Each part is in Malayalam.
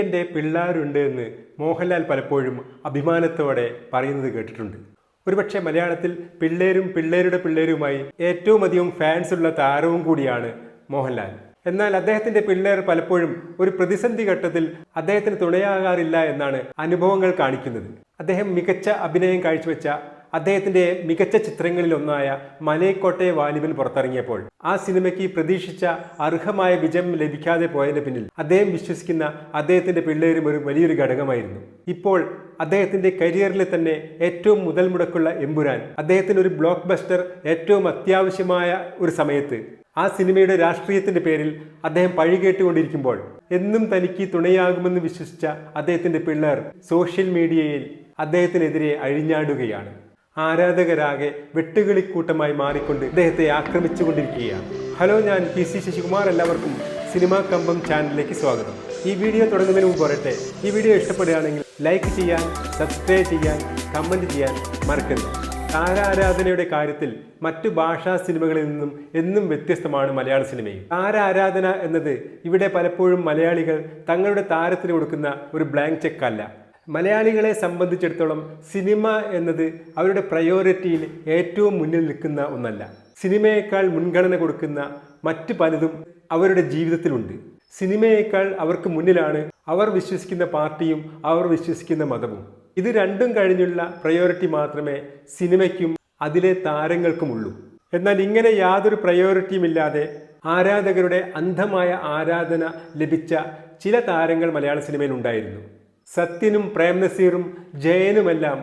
എനിക്കെന്റെ പിള്ളേരുണ്ട് എന്ന് മോഹൻലാൽ പലപ്പോഴും അഭിമാനത്തോടെ പറയുന്നത് കേട്ടിട്ടുണ്ട്. ഒരുപക്ഷെ മലയാളത്തിൽ പിള്ളേരും പിള്ളേരുടെ പിള്ളേരുമായി ഏറ്റവും അധികം ഫാൻസ് ഉള്ള താരവും കൂടിയാണ് മോഹൻലാൽ. എന്നാൽ അദ്ദേഹത്തിന്റെ പിള്ളേർ പലപ്പോഴും ഒരു പ്രതിസന്ധി ഘട്ടത്തിൽ അദ്ദേഹത്തിന് തുണയാകാറില്ല എന്നാണ് അനുഭവങ്ങൾ കാണിക്കുന്നത്. അദ്ദേഹം മികച്ച അഭിനയം കാഴ്ചവെച്ച അദ്ദേഹത്തിന്റെ മികച്ച ചിത്രങ്ങളിലൊന്നായ മലയക്കോട്ടെ വാലിബൻ പുറത്തിറങ്ങിയപ്പോൾ ആ സിനിമയ്ക്ക് പ്രതീക്ഷിച്ച അർഹമായ വിജയം ലഭിക്കാതെ പോയതിന് പിന്നിൽ അദ്ദേഹം വിശ്വസിക്കുന്ന അദ്ദേഹത്തിന്റെ പിള്ളേരും ഒരു വലിയൊരു ഘടകമായിരുന്നു. ഇപ്പോൾ അദ്ദേഹത്തിന്റെ കരിയറിലെ തന്നെ ഏറ്റവും മുതൽ മുടക്കുള്ള എമ്പുരാൻ അദ്ദേഹത്തിന് ഒരു ബ്ലോക്ക് ബസ്റ്റർ ഏറ്റവും അത്യാവശ്യമായ ഒരു സമയത്ത് ആ സിനിമയുടെ രാഷ്ട്രീയത്തിന്റെ പേരിൽ അദ്ദേഹം പഴികേട്ടുകൊണ്ടിരിക്കുമ്പോൾ എന്നും തനിക്ക് തുണയാകുമെന്ന് വിശ്വസിച്ച അദ്ദേഹത്തിന്റെ പിള്ളേർ സോഷ്യൽ മീഡിയയിൽ അദ്ദേഹത്തിനെതിരെ അഴിഞ്ഞാടുകയാണ്. ആരാധകരാകെ വെട്ടുകിളിക്കൂട്ടമായി മാറിക്കൊണ്ട് ഇദ്ദേഹത്തെ ആക്രമിച്ചുകൊണ്ടിരിക്കുകയാണ്. ഹലോ ഞാൻ പി സി ശശികുമാർ എല്ലാവർക്കും സിനിമാ കമ്പം ചാനലിലേക്ക് സ്വാഗതം. ഈ വീഡിയോ തുടങ്ങുന്നതിന് മുമ്പ് പറയട്ടെ ഈ വീഡിയോ ഇഷ്ടപ്പെടുകയാണെങ്കിൽ ലൈക്ക് ചെയ്യാൻ സബ്സ്ക്രൈബ് ചെയ്യാൻ കമന്റ് ചെയ്യാൻ മറക്കരുത്. താരാരാധനയുടെ കാര്യത്തിൽ മറ്റു ഭാഷാ സിനിമകളിൽ നിന്നും എന്നും വ്യത്യസ്തമാണ് മലയാള സിനിമയും. താരാരാധന എന്നത് ഇവിടെ പലപ്പോഴും മലയാളികൾ തങ്ങളുടെ താരത്തിന് കൊടുക്കുന്ന ഒരു ബ്ലാങ്ക് ചെക്ക് അല്ല മലയാളികളെ സംബന്ധിച്ചിടത്തോളം സിനിമ എന്നത് അവരുടെ പ്രയോറിറ്റിയിൽ ഏറ്റവും മുന്നിൽ നിൽക്കുന്ന ഒന്നല്ല. സിനിമയേക്കാൾ മുൻഗണന കൊടുക്കുന്ന മറ്റ് പലതും അവരുടെ ജീവിതത്തിലുണ്ട്. സിനിമയേക്കാൾ അവർക്ക് മുന്നിലാണ് അവർ വിശ്വസിക്കുന്ന പാർട്ടിയും അവർ വിശ്വസിക്കുന്ന മതവും. ഇത് രണ്ടും കഴിഞ്ഞുള്ള പ്രയോറിറ്റി മാത്രമേ സിനിമയ്ക്കും അതിലെ താരങ്ങൾക്കുമുള്ളൂ. എന്നാൽ ഇങ്ങനെ യാതൊരു പ്രയോറിറ്റിയും ഇല്ലാതെ ആരാധകരുടെ അന്ധമായ ആരാധന ലഭിച്ച ചില താരങ്ങൾ മലയാള സിനിമയിൽ ഉണ്ടായിരുന്നു. സത്യനും പ്രേംനസീറും ജയനുമെല്ലാം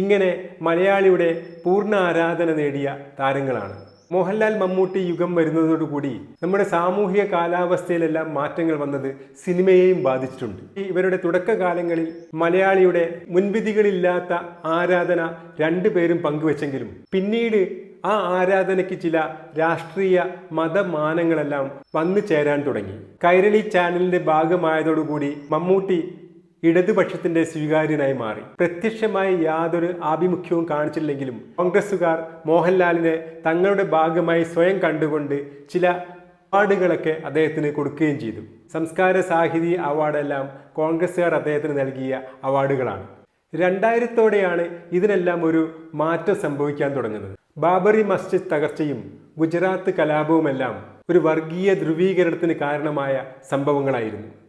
ഇങ്ങനെ മലയാളിയുടെ പൂർണ ആരാധന നേടിയ താരങ്ങളാണ്. മോഹൻലാൽ മമ്മൂട്ടി യുഗം വരുന്നതോടുകൂടി നമ്മുടെ സാമൂഹിക കാലാവസ്ഥയിലെല്ലാം മാറ്റങ്ങൾ വന്നത് സിനിമയെയും ബാധിച്ചിട്ടുണ്ട്. ഇവരുടെ തുടക്കകാലങ്ങളിൽ മലയാളിയുടെ മുൻവിധികളില്ലാത്ത ആരാധന രണ്ടുപേരും പങ്കുവച്ചെങ്കിലും പിന്നീട് ആ ആരാധനയ്ക്ക് ചില രാഷ്ട്രീയ മതമാനങ്ങളെല്ലാം വന്നു ചേരാൻ തുടങ്ങി. കൈരളി ചാനലിന്റെ ഭാഗമായതോടുകൂടി മമ്മൂട്ടി ഇടതുപക്ഷത്തിന്റെ സ്വീകാര്യനായി മാറി. പ്രത്യക്ഷമായി യാതൊരു ആഭിമുഖ്യവും കാണിച്ചില്ലെങ്കിലും കോൺഗ്രസുകാർ മോഹൻലാലിനെ തങ്ങളുടെ ഭാഗമായി സ്വയം കണ്ടുകൊണ്ട് ചില അവാർഡുകളൊക്കെ അദ്ദേഹത്തിന് കൊടുക്കുകയും ചെയ്തു. സംസ്കാര സാഹിതി അവാർഡെല്ലാം കോൺഗ്രസുകാർ അദ്ദേഹത്തിന് നൽകിയ അവാർഡുകളാണ്. രണ്ടായിരത്തോടെയാണ് ഇതിനെല്ലാം ഒരു മാറ്റം സംഭവിക്കാൻ തുടങ്ങുന്നത്. ബാബറി മസ്ജിദ് തകർച്ചയും ഗുജറാത്ത് കലാപവുമെല്ലാം ഒരു വർഗീയ ധ്രുവീകരണത്തിന് കാരണമായ സംഭവങ്ങളായിരുന്നു.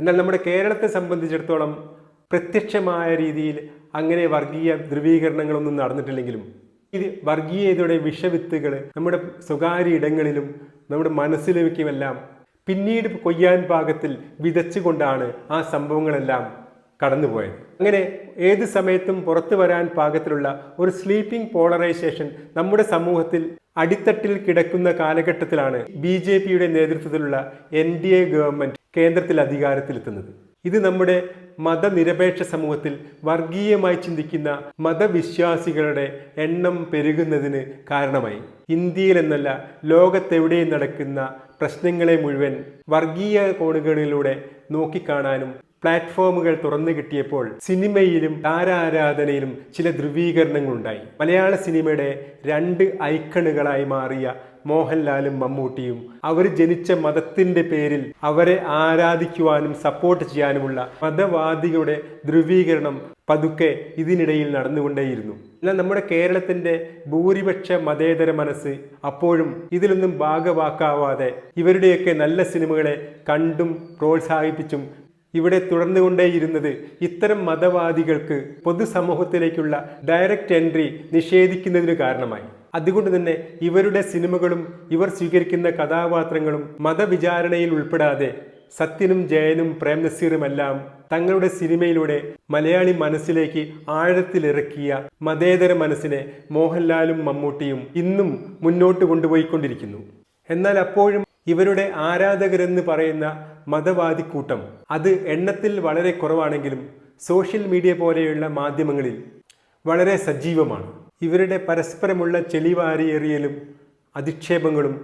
എന്നാൽ നമ്മുടെ കേരളത്തെ സംബന്ധിച്ചിടത്തോളം പ്രത്യക്ഷമായ രീതിയിൽ അങ്ങനെ വർഗീയ ധ്രുവീകരണങ്ങളൊന്നും നടന്നിട്ടില്ലെങ്കിലും ഇത് വർഗീയതയുടെ വിഷവിത്തുകൾ നമ്മുടെ സ്വകാര്യ ഇടങ്ങളിലും നമ്മുടെ മനസ്സിലേക്കുമെല്ലാം പിന്നീട് കൊയ്യാൻ പാകത്തിൽ വിതച്ചുകൊണ്ടാണ് ആ സംഭവങ്ങളെല്ലാം കടന്നുപോയത്. അങ്ങനെ ഏത് സമയത്തും പുറത്തു വരാൻ പാകത്തിലുള്ള ഒരു സ്ലീപ്പിംഗ് പോളറൈസേഷൻ നമ്മുടെ സമൂഹത്തിൽ അടിത്തട്ടിൽ കിടക്കുന്ന കാലഘട്ടത്തിലാണ് ബി നേതൃത്വത്തിലുള്ള എൻ ഗവൺമെന്റ് കേന്ദ്രത്തിൽ അധികാരത്തിലെത്തുന്നത്. ഇത് നമ്മുടെ മതനിരപേക്ഷ സമൂഹത്തിൽ വർഗീയമായി ചിന്തിക്കുന്ന മതവിശ്വാസികളുടെ എണ്ണം പെരുകുന്നതിന് കാരണമായി. ഇന്ത്യയിൽ എന്നല്ല ലോകത്തെവിടെയും നടക്കുന്ന പ്രശ്നങ്ങളെ മുഴുവൻ വർഗീയ കോണുകളിലൂടെ നോക്കിക്കാണാനും പ്ലാറ്റ്ഫോമുകൾ തുറന്നു കിട്ടിയപ്പോൾ സിനിമയിലും താരാരാധനയിലും ചില ധ്രുവീകരണങ്ങളുണ്ടായി. മലയാള സിനിമയുടെ രണ്ട് ഐക്കണുകളായി മാറിയ മോഹൻലാലും മമ്മൂട്ടിയും അവർ ജനിച്ച മതത്തിന്റെ പേരിൽ അവരെ ആരാധിക്കുവാനും സപ്പോർട്ട് ചെയ്യാനുമുള്ള മതവാദികളുടെ ധ്രുവീകരണം പതുക്കെ ഇതിനിടയിൽ നടന്നുകൊണ്ടേയിരുന്നു. എന്നാൽ നമ്മുടെ കേരളത്തിന്റെ ഭൂരിപക്ഷ മതേതര മനസ്സ് അപ്പോഴും ഇതിലൊന്നും ഭാഗവാക്കാവാതെ ഇവരുടെയൊക്കെ നല്ല സിനിമകളെ കണ്ടും പ്രോത്സാഹിപ്പിച്ചും ഇവിടെ തുടർന്നുകൊണ്ടേയിരുന്നത് ഇത്തരം മതവാദികൾക്ക് പൊതുസമൂഹത്തിലേക്കുള്ള ഡയറക്റ്റ് എൻട്രി നിഷേധിക്കുന്നതിന് കാരണമായി. അതുകൊണ്ട് തന്നെ ഇവരുടെ സിനിമകളും ഇവർ സ്വീകരിക്കുന്ന കഥാപാത്രങ്ങളും മതവിചാരണയിൽ ഉൾപ്പെടാതെ സത്യനും ജയനും പ്രേം നസീറുമെല്ലാം തങ്ങളുടെ സിനിമയിലൂടെ മലയാളി മനസ്സിലേക്ക് ആഴത്തിലിറക്കിയ മതേതര മനസ്സിനെ മോഹൻലാലും മമ്മൂട്ടിയും ഇന്നും മുന്നോട്ട് കൊണ്ടുപോയിക്കൊണ്ടിരിക്കുന്നു. എന്നാൽ അപ്പോഴും ഇവരുടെ ആരാധകരെന്ന് പറയുന്ന മതവാദി കൂട്ടം അത് എണ്ണത്തിൽ വളരെ കുറവാണെങ്കിലും സോഷ്യൽ മീഡിയ പോലെയുള്ള മാധ്യമങ്ങളിൽ വളരെ സജീവമാണ്. ഇവരുടെ പരസ്പരമുള്ള ചെളിവാരിയെറിയലും അധിക്ഷേപങ്ങളും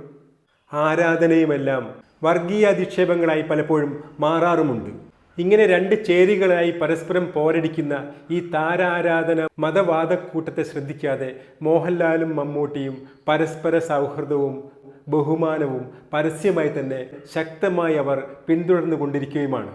ആരാധനയുമെല്ലാം വർഗീയ അധിക്ഷേപങ്ങളായി പലപ്പോഴും മാറാറുമുണ്ട്. ഇങ്ങനെ രണ്ട് ചേരികളായി പരസ്പരം പോരടിക്കുന്ന ഈ താരാരാധന മതവാദക്കൂട്ടത്തെ ശ്രദ്ധിക്കാതെ മോഹൻലാലും മമ്മൂട്ടിയും പരസ്പര സൗഹൃദവും ബഹുമാനവും പരസ്യമായി തന്നെ ശക്തമായി അവർ പിന്തുടർന്നു കൊണ്ടിരിക്കുകയുമാണ്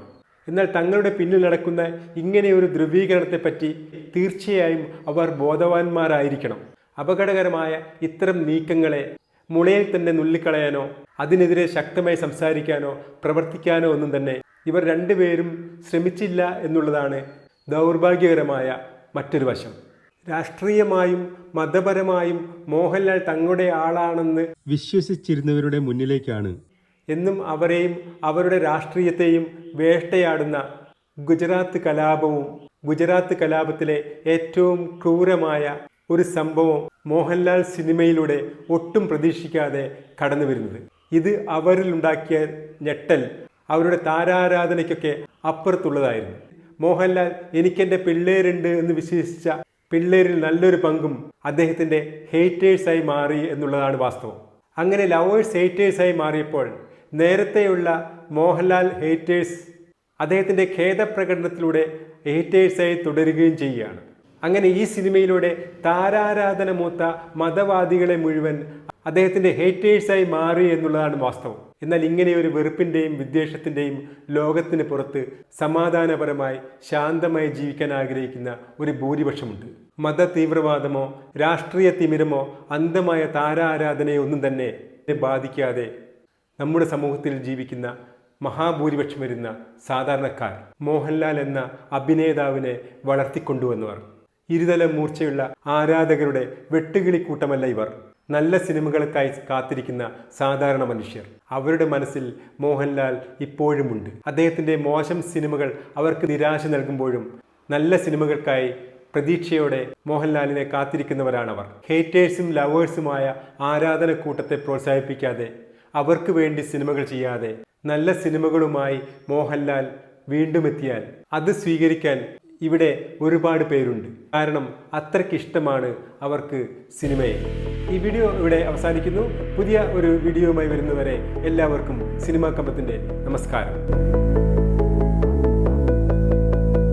എന്നാൽ തങ്ങളുടെ പിന്നിൽ നടക്കുന്ന ഇങ്ങനെ ഒരു ധ്രുവീകരണത്തെപ്പറ്റി തീർച്ചയായും അവർ ബോധവാന്മാരായിരിക്കണം. അപകടകരമായ ഇത്തരം നീക്കങ്ങളെ മുളയിൽ തന്നെ നുള്ളിക്കളയാനോ അതിനെതിരെ ശക്തമായി സംസാരിക്കാനോ പ്രവർത്തിക്കാനോ ഒന്നും തന്നെ ഇവർ രണ്ടുപേരും ശ്രമിച്ചില്ല എന്നുള്ളതാണ് ദൗർഭാഗ്യകരമായ മറ്റൊരു വശം. രാഷ്ട്രീയമായും മതപരമായും മോഹൻലാൽ തങ്ങളുടെ ആളാണെന്ന് വിശ്വസിച്ചിരുന്നവരുടെ മുന്നിലേക്കാണ് എന്നും അവരെയും അവരുടെ രാഷ്ട്രീയത്തെയും വേഷ്ടയാടുന്ന ഗുജറാത്ത് കലാപവും ഗുജറാത്ത് കലാപത്തിലെ ഏറ്റവും ക്രൂരമായ ഒരു സംഭവം മോഹൻലാൽ സിനിമയിലൂടെ ഒട്ടും പ്രതീക്ഷിക്കാതെ കടന്നു വരുന്നത്. ഇത് അവരിലുണ്ടാക്കിയ ഞെട്ടൽ അവരുടെ താരാരാധനയ്ക്കൊക്കെ അപ്പുറത്തുള്ളതായിരുന്നു. മോഹൻലാൽ എനിക്കെന്റെ പിള്ളേരുണ്ട് എന്ന് വിശ്വസിച്ച പിള്ളേരിൽ നല്ലൊരു പങ്കും അദ്ദേഹത്തിന്റെ ഹേറ്റേഴ്സായി മാറി എന്നുള്ളതാണ് വാസ്തവം. അങ്ങനെ ലവേഴ്സ് ഹേറ്റേഴ്സായി മാറിയപ്പോൾ നേരത്തെയുള്ള മോഹൻലാൽ ഹേറ്റേഴ്സ് അദ്ദേഹത്തിന്റെ ഖേദപ്രകടനത്തിലൂടെ ഹേറ്റേഴ്സായി തുടരുകയും ചെയ്യുകയാണ്. അങ്ങനെ ഈ സിനിമയിലൂടെ താരാരാധന മൂത്ത മതവാദികളെ മുഴുവൻ അദ്ദേഹത്തിന്റെ ഹേറ്റേഴ്സായി മാറി എന്നുള്ളതാണ് വാസ്തവം. എന്നാൽ ഇങ്ങനെ ഒരു വെറുപ്പിന്റെയും വിദ്വേഷത്തിന്റെയും ലോകത്തിന് പുറത്ത് സമാധാനപരമായി ശാന്തമായി ജീവിക്കാൻ ആഗ്രഹിക്കുന്ന ഒരു ഭൂരിപക്ഷമുണ്ട്. മത തീവ്രവാദമോ രാഷ്ട്രീയ തിമിരമോ അന്ധമായ താരാരാധനയോ ഒന്നും തന്നെ ബാധിക്കാതെ നമ്മുടെ സമൂഹത്തിൽ ജീവിക്കുന്ന മഹാഭൂരിപക്ഷം വരുന്ന സാധാരണക്കാർ മോഹൻലാൽ എന്ന അഭിനേതാവിനെ വളർത്തിക്കൊണ്ടുവന്നവർ. ഇരുതല മൂർച്ചയുള്ള ആരാധകരുടെ വെട്ടുകിളിക്കൂട്ടമല്ല ഇവർ. നല്ല സിനിമകൾക്കായി കാത്തിരിക്കുന്ന സാധാരണ മനുഷ്യർ. അവരുടെ മനസ്സിൽ മോഹൻലാൽ ഇപ്പോഴുമുണ്ട്. അദ്ദേഹത്തിന്റെ മോശം സിനിമകൾ അവർക്ക് നിരാശ നൽകുമ്പോഴും നല്ല സിനിമകൾക്കായി പ്രതീക്ഷയോടെ മോഹൻലാലിനെ കാത്തിരിക്കുന്നവരാണവർ. ഹേറ്റേഴ്സും ലവേഴ്സുമായ ആരാധനക്കൂട്ടത്തെ പ്രോത്സാഹിപ്പിക്കാതെ അവർക്ക് വേണ്ടി സിനിമകൾ ചെയ്യാതെ നല്ല സിനിമകളുമായി മോഹൻലാൽ വീണ്ടും എത്തിയാൽ അത് സ്വീകരിക്കാൻ ഇവിടെ ഒരുപാട് പേരുണ്ട്. കാരണം അത്രയ്ക്ക് ഇഷ്ടമാണ് അവർക്ക് സിനിമയെ. ഈ വീഡിയോ ഇവിടെ അവസാനിക്കുന്നു. പുതിയ ഒരു വീഡിയോയുമായി വരുന്നവരെ എല്ലാവർക്കും സിനിമാ കമ്പത്തിന്റെ നമസ്കാരം.